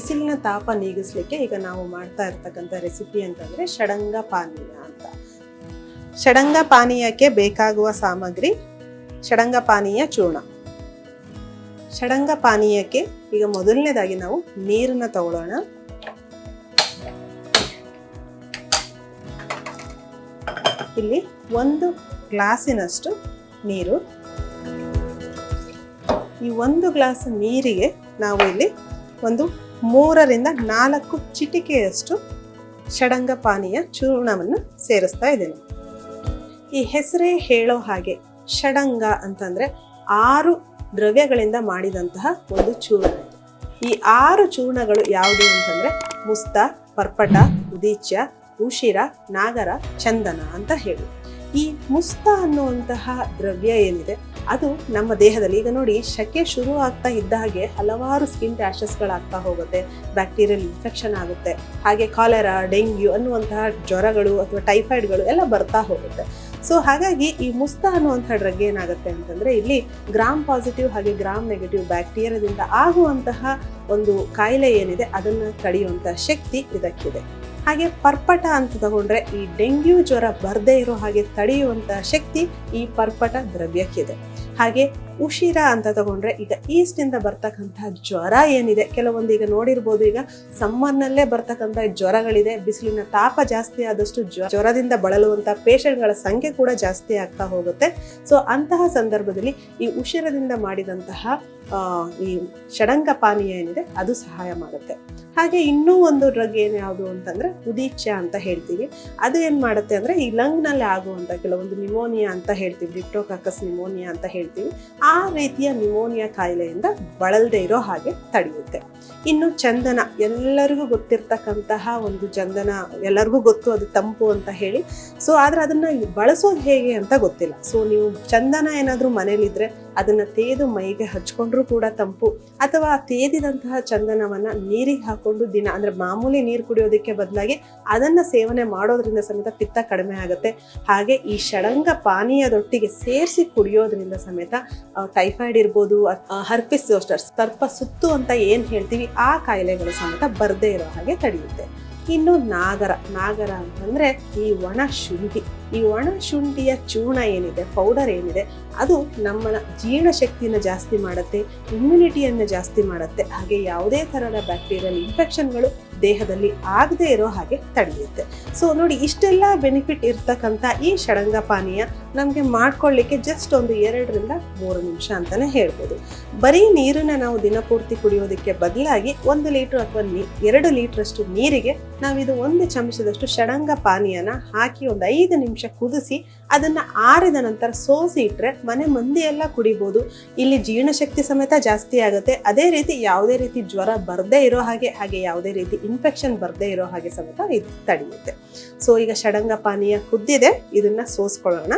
ಬಿಸಿಲಿನ ತಾಪ ನೀಗಿಸ್ಲಿಕ್ಕೆ ಈಗ ನಾವು ಮಾಡ್ತಾ ಇರ್ತಕ್ಕಂಥ ರೆಸಿಪಿ ಅಂತಂದರೆ ಷಡಂಗ ಪಾನೀಯ ಅಂತ. ಷಡಂಗ ಪಾನೀಯಕ್ಕೆ ಬೇಕಾಗುವ ಸಾಮಗ್ರಿ ಷಡಂಗ ಪಾನೀಯ ಚೂರ್ಣ. ಷಡಂಗ ಪಾನೀಯಕ್ಕೆ ಈಗ ಮೊದಲನೇದಾಗಿ ನಾವು ನೀರನ್ನ ತಗೊಳ್ಳೋಣ. ಇಲ್ಲಿ ಒಂದು ಗ್ಲಾಸಿನಷ್ಟು ನೀರು. ಈ ಒಂದು ಗ್ಲಾಸ್ ನೀರಿಗೆ ನಾವು ಇಲ್ಲಿ ಒಂದು ಮೂರರಿಂದ ನಾಲ್ಕು ಚಿಟಿಕೆಯಷ್ಟು ಷಡಂಗ ಪಾನೀಯ ಚೂರ್ಣವನ್ನು ಸೇರಿಸ್ತಾ ಇದ್ದೇನೆ. ಈ ಹೆಸರೇ ಹೇಳೋ ಹಾಗೆ ಷಡಂಗ ಅಂತಂದರೆ ಆರು ದ್ರವ್ಯಗಳಿಂದ ಮಾಡಿದಂತಹ ಒಂದು ಚೂರ್ಣ. ಈ ಆರು ಚೂರ್ಣಗಳು ಯಾವುದು ಅಂತಂದರೆ ಮುಸ್ತ, ಪರ್ಪಟ, ಉದೀಚ್ಯ, ಉಶಿರ, ನಾಗರ, ಚಂದನ ಅಂತ ಹೇಳಿ. ಈ ಮುಸ್ತ ಅನ್ನುವಂತಹ ದ್ರವ್ಯ ಏನಿದೆ, ಅದು ನಮ್ಮ ದೇಹದಲ್ಲಿ ಈಗ ನೋಡಿ ಶಕೆ ಶುರು ಆಗ್ತಾ ಇದ್ದ ಹಾಗೆ ಹಲವಾರು ಸ್ಕಿನ್ ರ್ಯಾಷಸ್ಗಳಾಗ್ತಾ ಹೋಗುತ್ತೆ ಬ್ಯಾಕ್ಟೀರಿಯಲ್ ಇನ್ಫೆಕ್ಷನ್ ಆಗುತ್ತೆ, ಹಾಗೆ ಕಾಲೆರಾ ಡೆಂಗ್ಯೂ ಅನ್ನುವಂತಹ ಜ್ವರಗಳು ಅಥವಾ ಟೈಫಾಯ್ಡ್ಗಳು ಎಲ್ಲ ಬರ್ತಾ ಹೋಗುತ್ತೆ. ಸೊ ಹಾಗಾಗಿ ಈ ಮುಸ್ತ ಅನ್ನುವಂಥ ಡ್ರಗ್ ಏನಾಗುತ್ತೆ ಅಂತಂದ್ರೆ ಇಲ್ಲಿ ಗ್ರಾಮ್ ಪಾಸಿಟಿವ್ ಹಾಗೆ ಗ್ರಾಮ್ ನೆಗೆಟಿವ್ ಬ್ಯಾಕ್ಟೀರಿಯಾದಿಂದ ಆಗುವಂತಹ ಒಂದು ಕಾಯಿಲೆ ಏನಿದೆ, ಅದನ್ನ ತಡೆಯುವಂಥ ಶಕ್ತಿ ಇದಕ್ಕಿದೆ. ಹಾಗೆ ಪರ್ಪಟ ಅಂತ ತಗೊಂಡ್ರೆ ಈ ಡೆಂಗ್ಯೂ ಜ್ವರ ಬರದೇ ಇರೋ ಹಾಗೆ ತಡೆಯುವಂತಹ ಶಕ್ತಿ ಈ ಪರ್ಪಟ ದ್ರವ್ಯಕ್ಕಿದೆ. ಹಾಗೆ ಉಶಿರ ಅಂತ ತಗೊಂಡ್ರೆ ಈಗ ಈಸ್ಟ್ ಇಂದ ಬರ್ತಕ್ಕಂತಹ ಜ್ವರ ಏನಿದೆ? ಕೆಲವೊಂದು ಈಗ ನೋಡಿರ್ಬೋದು, ಈಗ ಸಮ್ಮರ್ನಲ್ಲೇ ಬರ್ತಕ್ಕಂತ ಜ್ವರಗಳಿದೆ. ಬಿಸಿಲಿನ ತಾಪ ಜಾಸ್ತಿ ಆದಷ್ಟು ಜ್ವ- ಜ್ವರದಿಂದ ಬಳಲುವಂತ ಪೇಷಂಟ್ಗಳ ಸಂಖ್ಯೆ ಕೂಡ ಜಾಸ್ತಿ ಆಗ್ತಾ ಹೋಗುತ್ತೆ. ಸೊ ಅಂತಹ ಸಂದರ್ಭದಲ್ಲಿ ಈ ಉಶಿರದಿಂದ ಮಾಡಿದಂತಹ ಈ ಷಡಂಗ ಪಾನೀಯ ಏನಿದೆ, ಅದು ಸಹಾಯ ಮಾಡುತ್ತೆ. ಹಾಗೆ ಇನ್ನೂ ಒಂದು ಡ್ರಗ್ ಏನು ಯಾವುದು ಅಂತಂದ್ರೆ ಉದೀಚ್ಛ ಅಂತ ಹೇಳ್ತೀವಿ. ಅದು ಏನ್ ಮಾಡುತ್ತೆ ಅಂದ್ರೆ ಈ ಲಂಗ್ನಲ್ಲಿ ಆಗುವಂತ ಕೆಲವೊಂದು ನಿಮೋನಿಯಾ ಅಂತ ಹೇಳ್ತೀವಿ. ಡಿಪ್ಟೋಕಾಕಸ್ ನಿಮೋನಿಯಾ ಅಂತ ಹೇಳ್ತೀವಿ. ರೀತಿಯ ನ್ಯೂಮೋನಿಯಾ ಕಾಯಿಲೆಯಿಂದ ಬಳಲ್ದೇ ಇರೋ ಹಾಗೆ ತಡೆಯುತ್ತೆ. ಇನ್ನು ಚಂದನ, ಎಲ್ಲರಿಗೂ ಗೊತ್ತಿರ್ತಕ್ಕಂತಹ ಒಂದು ಚಂದನ, ಎಲ್ಲರಿಗೂ ಗೊತ್ತು ಅದು ತಂಪು ಅಂತ ಹೇಳಿ. ಸೊ ಆದರೆ ಅದನ್ನು ಬಳಸೋದು ಹೇಗೆ ಅಂತ ಗೊತ್ತಿಲ್ಲ. ಸೊ ನೀವು ಚಂದನ ಏನಾದರೂ ಮನೇಲಿದ್ರೆ ಅದನ್ನ ತೇದು ಮೈಗೆ ಹಚ್ಕೊಂಡ್ರೂ ಕೂಡ ತಂಪು. ಅಥವಾ ತೇದಿದಂತಹ ಚಂದನವನ್ನ ನೀರಿಗೆ ಹಾಕೊಂಡು ದಿನ, ಅಂದ್ರೆ ಮಾಮೂಲಿ ನೀರು ಕುಡಿಯೋದಕ್ಕೆ ಬದಲಾಗಿ ಅದನ್ನು ಸೇವನೆ ಮಾಡೋದ್ರಿಂದ ಸಮೇತ ಪಿತ್ತ ಕಡಿಮೆ ಆಗುತ್ತೆ. ಹಾಗೆ ಈ ಷಡಂಗ ಪಾನೀಯದೊಟ್ಟಿಗೆ ಸೇರಿಸಿ ಕುಡಿಯೋದ್ರಿಂದ ಸಮೇತ ಟೈಫಾಯ್ಡ್ ಇರ್ಬೋದು ಹರ್ಪಿಸ್ ಸರ್ಪ ಸುತ್ತು ಅಂತ ಏನು ಹೇಳ್ತೀವಿ, ಆ ಕಾಯಿಲೆಗಳು ಸಮೇತ ಬರದೇ ಇರೋ ಹಾಗೆ ತಡೆಯುತ್ತೆ. ಇನ್ನು ನಾಗರ ನಾಗರ ಅಂತಂದ್ರೆ ಈ ಒಣ ಶುಂಠಿ. ಈ ಒಣ ಶುಂಠಿಯ ಚೂರ್ಣ ಏನಿದೆ ಪೌಡರ್ ಏನಿದೆ, ಅದು ನಮ್ಮ ಜೀರ್ಣಶಕ್ತಿಯನ್ನು ಜಾಸ್ತಿ ಮಾಡುತ್ತೆ ಇಮ್ಯುನಿಟಿಯನ್ನು ಜಾಸ್ತಿ ಮಾಡುತ್ತೆ. ಹಾಗೆ ಯಾವುದೇ ಥರದ ಬ್ಯಾಕ್ಟೀರಿಯಲ್ ಇನ್ಫೆಕ್ಷನ್ಗಳು ದೇಹದಲ್ಲಿ ಆಗದೇ ಇರೋ ಹಾಗೆ ತಡೆಯುತ್ತೆ. ಸೊ ನೋಡಿ, ಇಷ್ಟೆಲ್ಲ ಬೆನಿಫಿಟ್ ಇರ್ತಕ್ಕಂಥ ಈ ಷಡಂಗ ಪಾನೀಯ ನಮಗೆ ಮಾಡ್ಕೊಳ್ಳಿಕ್ಕೆ ಜಸ್ಟ್ ಒಂದು ಎರಡರಿಂದ ಮೂರು ನಿಮಿಷ ಅಂತಲೇ ಹೇಳ್ಬೋದು. ಬರೀ ನೀರನ್ನು ನಾವು ದಿನಪೂರ್ತಿ ಕುಡಿಯೋದಕ್ಕೆ ಬದಲಾಗಿ ಒಂದು ಲೀಟ್ರ್ ಅಥವಾ ನೀ, ಎರಡು ಲೀಟ್ರಷ್ಟು ನೀರಿಗೆ ನಾವಿದು ಒಂದು ಚಮಚದಷ್ಟು ಷಡಂಗ ಪಾನೀಯನ ಹಾಕಿ ಒಂದು ಐದು ನಿಮಿಷ ಕುದಿಸಿ ಅದನ್ನ ಆರಿದ ನಂತರ ಸೋಸಿ ಇಟ್ರೆ ಮನೆ ಮಂದಿ ಎಲ್ಲ ಕುಡಿಬೋದು. ಇಲ್ಲಿ ಜೀರ್ಣಶಕ್ತಿ ಸಮೇತ ಜಾಸ್ತಿ ಆಗುತ್ತೆ. ಅದೇ ರೀತಿ ಯಾವುದೇ ರೀತಿ ಜ್ವರ ಬರದೇ ಇರೋ ಹಾಗೆ ಹಾಗೆ ಯಾವುದೇ ರೀತಿ ಇನ್ಫೆಕ್ಷನ್ ಬರದೇ ಇರೋ ಹಾಗೆ ಸಮೇತ ಇದು ತಡೆಯುತ್ತೆ. ಸೊ ಈಗ ಷಡಂಗ ಪಾನೀಯ ಕುದ್ದಿದೆ. ಇದನ್ನ ಸೋಸ್ಕೊಳ್ಳೋಣ.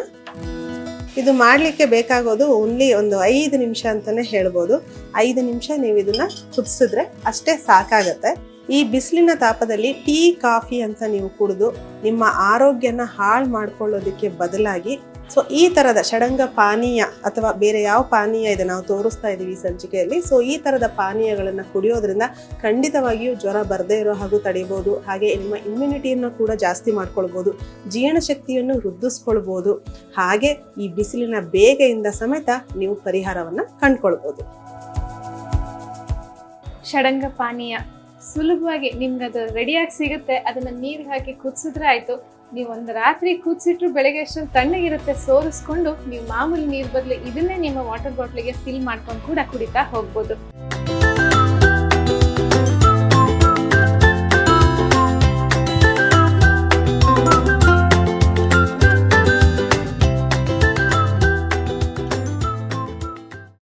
ಇದು ಮಾಡಲಿಕ್ಕೆ ಬೇಕಾಗೋದು ಓನ್ಲಿ ಒಂದು ಐದು ನಿಮಿಷ ಅಂತಾನೆ ಹೇಳ್ಬೋದು. ಐದು ನಿಮಿಷ ನೀವು ಇದನ್ನು ಕುದಿಸಿದ್ರೆ ಅಷ್ಟೇ ಸಾಕಾಗತ್ತೆ. ಈ ಬಿಸಿಲಿನ ತಾಪದಲ್ಲಿ ಟೀ, ಕಾಫಿ ಅಂತ ನೀವು ಕುಡಿದು ನಿಮ್ಮ ಆರೋಗ್ಯನ ಹಾಳು ಮಾಡ್ಕೊಳ್ಳೋದಕ್ಕೆ ಬದಲಾಗಿ, ಸೊ ಈ ತರದ ಷಡಂಗ ಪಾನೀಯ ಅಥವಾ ಬೇರೆ ಯಾವ ಪಾನೀಯ ಇದೆ ನಾವು ತೋರಿಸ್ತಾ ಇದೀವಿ ಈ ಸಂಚಿಕೆಯಲ್ಲಿ, ಸೊ ಈ ತರದ ಪಾನೀಯಗಳನ್ನ ಕುಡಿಯೋದ್ರಿಂದ ಖಂಡಿತವಾಗಿಯೂ ಜ್ವರ ಬರದೇ ಇರೋ ಹಾಗೂ ತಡಿಬೋದು, ಹಾಗೆ ನಿಮ್ಮ ಇಮ್ಯುನಿಟಿಯನ್ನು ಕೂಡ ಜಾಸ್ತಿ ಮಾಡ್ಕೊಳ್ಬೋದು, ಜೀರ್ಣಶಕ್ತಿಯನ್ನು ವೃದ್ಧಿಸ್ಕೊಳ್ಬೋದು, ಹಾಗೆ ಈ ಬಿಸಿಲಿನ ಬೇಗೆಯಿಂದ ಸಮೇತ ನೀವು ಪರಿಹಾರವನ್ನ ಕಂಡ್ಕೊಳ್ಬೋದು. ಷಡಂಗ ಪಾನೀಯ. ಸುಲಭವಾಗಿ ನಿಮ್ಗೆ ಅದು ರೆಡಿಯಾಗಿ ಸಿಗುತ್ತೆ. ಅದನ್ನ ನೀರು ಹಾಕಿ ಕುದಿಸಿದ್ರೆ ಆಯ್ತು. ನೀವು ಒಂದು ರಾತ್ರಿ ಕುದಿಸಿಟ್ರು ಬೆಳಗ್ಗೆ ಅಷ್ಟೊಂದು ತಣ್ಣಗಿರುತ್ತೆ ಸೋರಿಸ್ಕೊಂಡು ನೀವು ಮಾಮೂಲಿ ನೀರು ಬದಲು ಇದನ್ನೇ ನಿಮ್ಮ ವಾಟರ್ ಬಾಟ್ಲಿಗೆ ಫಿಲ್ ಮಾಡ್ಕೊಂಡು ಕೂಡ ಕುಡಿತಾ ಹೋಗ್ಬೋದು.